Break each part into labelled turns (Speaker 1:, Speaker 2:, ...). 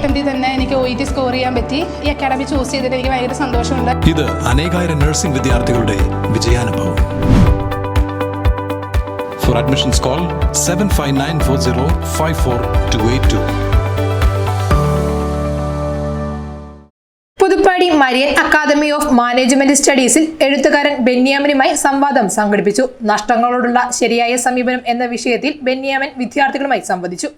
Speaker 1: അറ്റംപ്റ്റിൽ തന്നെ എനിക്ക് O E T score ചെയ്യാൻ പറ്റി. ഈ അക്കാഡമി ചൂസ് ചെയ്തിട്ട് എനിക്ക് ഭയങ്കര സന്തോഷമുണ്ട്.
Speaker 2: ഇത് അനേകായിരം നഴ്സിംഗ് വിദ്യാർത്ഥികളുടെ വിജയാനുഭവം. For admissions call seven five nine four zero five four two eight two
Speaker 3: Puthuppadi Marian academy of management സ്റ്റഡീസിൽ എഴുത്തുകാരൻ ബെന്യാമിനുമായി സംവാദം സംഘടിപ്പിച്ചു. നഷ്ടങ്ങളോടുള്ള ശരിയായ സമീപനം എന്ന വിഷയത്തിൽ ബെന്യാമിൻ വിദ്യാർത്ഥികളുമായി സംവദിച്ചു.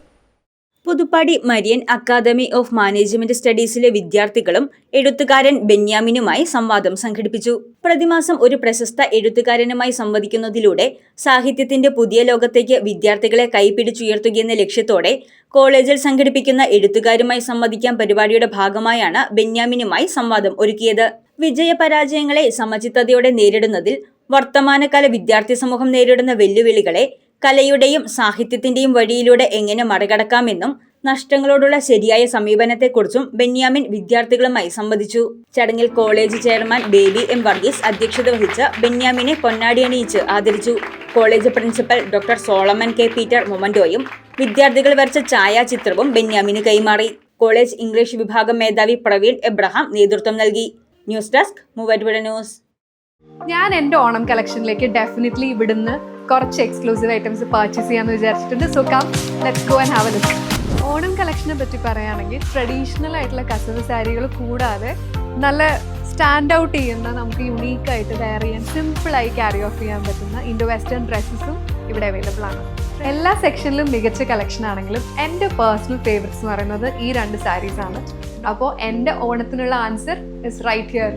Speaker 4: Puthuppadi Marian academy of management സ്റ്റഡീസിലെ വിദ്യാർത്ഥികളും എഴുത്തുകാരൻ ബെന്യാമിനുമായി സംവാദം സംഘടിപ്പിച്ചു. പ്രതിമാസം ഒരു പ്രശസ്ത എഴുത്തുകാരനുമായി സംവദിക്കുന്നതിലൂടെ സാഹിത്യത്തിന്റെ പുതിയ ലോകത്തേക്ക് വിദ്യാർത്ഥികളെ കൈപിടിച്ചുയർത്തുകയെന്ന ലക്ഷ്യത്തോടെ കോളേജിൽ സംഘടിപ്പിക്കുന്ന എഴുത്തുകാരുമായി സംവദിക്കാൻ പരിപാടിയുടെ ഭാഗമായാണ് ബെന്യാമിനുമായി സംവാദം ഒരുക്കിയത്. വിജയപരാജയങ്ങളെ സമചിത്തതയോടെ നേരിടുന്നതിൽ വർത്തമാനകാല വിദ്യാർത്ഥി സമൂഹം നേരിടുന്ന വെല്ലുവിളികളെ കലയുടെയും സാഹിത്യത്തിന്റെയും വഴിയിലൂടെ എങ്ങനെ മറികടക്കാമെന്നും നഷ്ടങ്ങളോടുള്ള ശരിയായ സമീപനത്തെക്കുറിച്ചും ബെന്യാമിൻ വിദ്യാർത്ഥികളുമായി സംവദിച്ചു. ചടങ്ങിൽ college chairman Baby M Varghese അധ്യക്ഷത വഹിച്ച ബെന്യാമിനെ പൊന്നാടി അണിയിച്ച് ആദരിച്ചു. College principal doctor Solomon K Peter മൊമന്റോയും വിദ്യാർത്ഥികൾ വരച്ച ഛായാചിത്രവും ബെന്യാമിന് കൈമാറി. കോളേജ് ഇംഗ്ലീഷ് വിഭാഗം മേധാവി പ്രവീൺ എബ്രഹാം നേതൃത്വം നൽകി. News desk Muvattupuzha news.
Speaker 5: ഞാൻ എന്റെ ഓണം കളക്ഷനിലേക്ക് ഡെഫിനറ്റ്ലി ഇവിടുന്ന് കുറച്ച് എക്സ്ക്ലൂസീവ് ഐറ്റംസ് പർച്ചേസ് ചെയ്യാമെന്ന് വിചാരിച്ചിട്ടുണ്ട്. So come let's go and have a look Onam കളക്ഷനെ പറ്റി പറയുകയാണെങ്കിൽ ട്രഡീഷണൽ ആയിട്ടുള്ള കസവ് സാരികൾ കൂടാതെ നല്ല സ്റ്റാൻഡ് ഔട്ട് ചെയ്യുന്ന നമുക്ക് യുണീക്ക് ആയിട്ട് വെയർ ചെയ്യാൻ സിമ്പിളായി ക്യാരി ഓഫ് ചെയ്യാൻ പറ്റുന്ന ഇൻഡോ വെസ്റ്റേൺ ഡ്രസ്സസും ഇവിടെ അവൈലബിൾ ആണ്. എല്ലാ സെക്ഷനിലും മികച്ച കളക്ഷൻ ആണെങ്കിലും എന്റെ പേഴ്സണൽ ഫേവറേറ്റ്സ് എന്ന് പറയുന്നത് ഈ രണ്ട് സാരീസ് ആണ്. അപ്പോൾ എന്റെ ഓണത്തിനുള്ള ആൻസർ ഇസ് റൈറ്റ് ഹിയർ